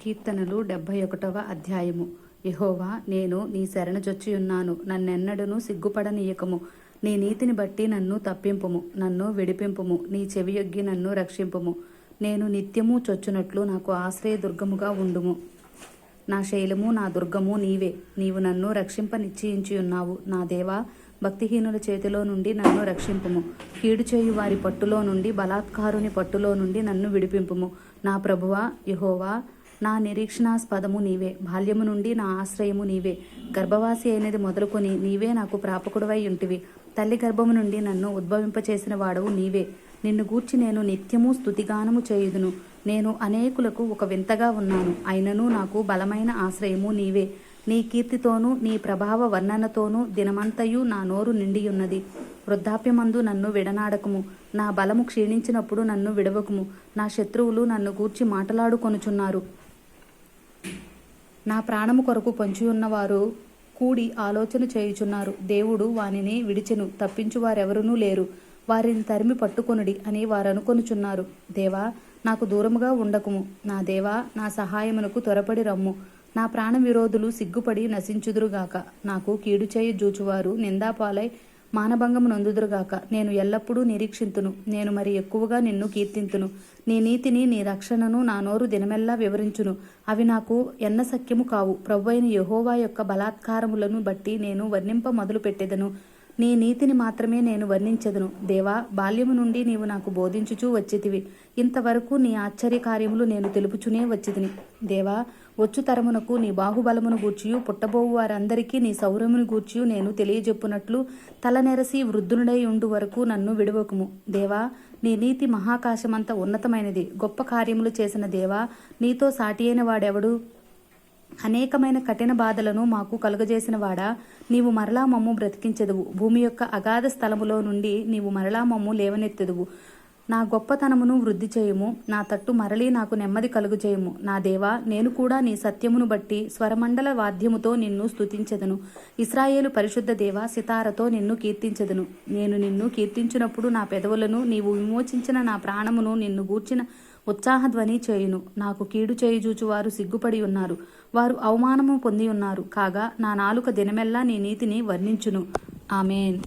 కీర్తనలు డెబ్భై ఒకటవ అధ్యాయము. యహోవా నేను నీ శరణజొచ్చి ఉన్నాను నన్నెన్నడను సిగ్గుపడనీయకము. నీ నీతిని బట్టి నన్ను తప్పింపుము. నన్ను విడిపింపుము. నీ చెవియొగ్గి నన్ను రక్షింపుము. నేను నిత్యము చొచ్చునట్లు నాకు ఆశ్రయ దుర్గముగా ఉండుము. నా శైలము నా దుర్గము నీవే. నీవు నన్ను రక్షింప నిశ్చయించి ఉన్నావు నా దేవా భక్తిహీనుల చేతిలో నుండి నన్ను రక్షింపుము. కీడు చేయు వారి పట్టులో నుండి బలాత్కారుని పట్టులో నుండి నన్ను విడిపింపుము. నా ప్రభువా యహోవా నా నిరీక్షణాస్పదము నీవే. బాల్యము నుండి నా ఆశ్రయము నీవే. గర్భవాసి అయినది మొదలుకొని నీవే నాకు ప్రాపకుడవై ఉంటివి. తల్లి గర్భము నుండి నన్ను ఉద్భవింపచేసిన వాడవు నీవే. నిన్ను గూర్చి నేను నిత్యము స్థుతిగానము చేయుదును. నేను అనేకులకు ఒక వింతగా ఉన్నాను. అయినను నాకు బలమైన ఆశ్రయము నీవే. నీ కీర్తితోనూ నీ ప్రభావ వర్ణనతోనూ దినమంతయు నా నోరు నిండియున్నది. వృద్ధాప్యమందు నన్ను విడనాడకము. నా బలము క్షీణించినప్పుడు నన్ను విడవకుము. నా శత్రువులు నన్ను గూర్చి మాటలాడుకొనుచున్నారు. నా ప్రాణము కొరకు పొంచియున్నవారు కూడి ఆలోచన చేయుచున్నారు. దేవుడు వానిని విడిచెను తప్పించు వారెవరునూ లేరు. వారిని తరిమి పట్టుకొనుడి అని వారు అనుకొనుచున్నారు దేవా నాకు దూరముగా ఉండకుము. నా దేవా నా సహాయమునకు త్వరపడి రమ్ము. నా ప్రాణ విరోధులు సిగ్గుపడి నశించుదురుగాక. నాకు కీడు చేయి జూచువారు నిందాపాలై మానభంగము నొందుదురుగాక. నేను ఎల్లప్పుడూ నిరీక్షింతును. నేను మరి ఎక్కువగా నిన్ను కీర్తింతును. నీ నీతిని నీ రక్షణను నా నోరు దినమెల్లా వివరించును. అవి నాకు ఎన్న సఖ్యము కావు. ప్రభువైన యహోవా యొక్క బలాత్కారములను బట్టి నేను వర్ణింప మొదలు పెట్టెదను నీ నీతిని మాత్రమే నేను వర్ణించదును. దేవా బాల్యము నుండి నీవు నాకు బోధించుచూ వచ్చితివి. ఇంతవరకు నీ ఆశ్చర్య కార్యములు నేను తెలుపుచునే వచ్చితిని. దేవా వచ్చు తరమునకు నీ బాహుబలమును గూర్చియు పుట్టబోవు వారందరికీ నీ సౌరమును గూర్చియు నేను తెలియజెప్పునట్లు తలనెరసి వృద్ధునుడై ఉండు వరకు నన్ను విడవకుము. దేవా నీ నీతి మహాకాశమంత ఉన్నతమైనది. గొప్ప కార్యములు చేసిన దేవా నీతో సాటి అయిన వాడెవడు? అనేకమైన కఠిన బాధలను మాకు కలుగజేసిన వాడా నీవు మరలా మమ్ము బ్రతికించెదవు. భూమి యొక్క అగాధ స్థలములో నుండి నీవు మరలా మమ్ము లేవనెత్తెదువు. నా గొప్పతనమును వృద్ధి చేయుము. నా తట్టు మరలి నాకు నెమ్మది కలుగు చేయుము నా దేవా నేను కూడా నీ సత్యమును బట్టి స్వరమండల వాద్యముతో నిన్ను స్తుతించెదను. ఇస్రాయేలు పరిశుద్ధ దేవ సితారతో నిన్ను కీర్తించెదను. నేను నిన్ను కీర్తించినప్పుడు నా పెదవులను నీవు విమోచించిన నా ప్రాణమును నిన్ను గూర్చిన ఉత్సాహధ్వని చేయును. నాకు కీడు చేయుజూచువారు సిగ్గుపడి ఉన్నారు. వారు అవమానము పొంది ఉన్నారు. కాగా నా నాలుక దినమెల్లా నీ నీతిని వర్ణించును. ఆమెన్.